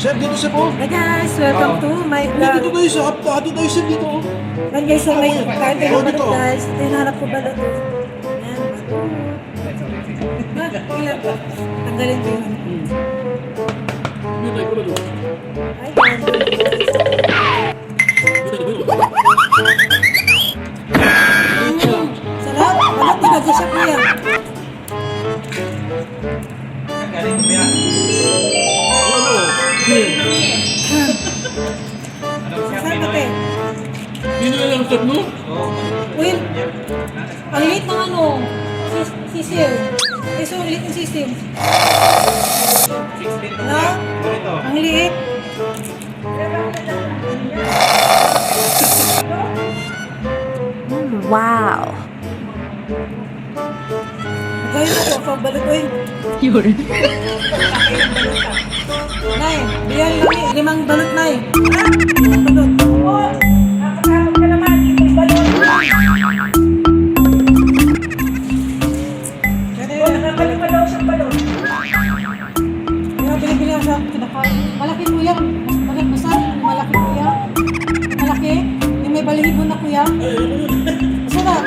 Sir, dito sir po. Hi guys, welcome to my Dito vlog. tayo sir. Hati tayo sir dito. Yan guys, sa may kahit tayo dito. balot guys. Ito yung hanap ko balot. Yan. Ah? Tanggalin ko. Dito doon. Hi guys. Saan ka, te? Dito na lang sir no? Will, ang liit ng ano, sis- sisil. Eh, so, ang liit ng sisil. Ano? Ang liit. Wow. Gawin mo ito, pagbalot ko yun. Yun. Nay, biyan kami, limang balot, Nay. Limang balot. Oo, nakakasama ka naman, limang balot. Nakakalik pa daw siyang balot. Yung binibili ako sa kinakain. Malaki kuya, malaki masarap, malaki kuya. Malaki, yung may balihibo na kuya. Masarap.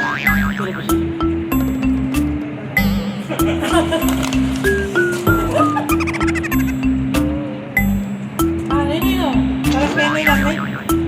ไม่ไม่ยังไม่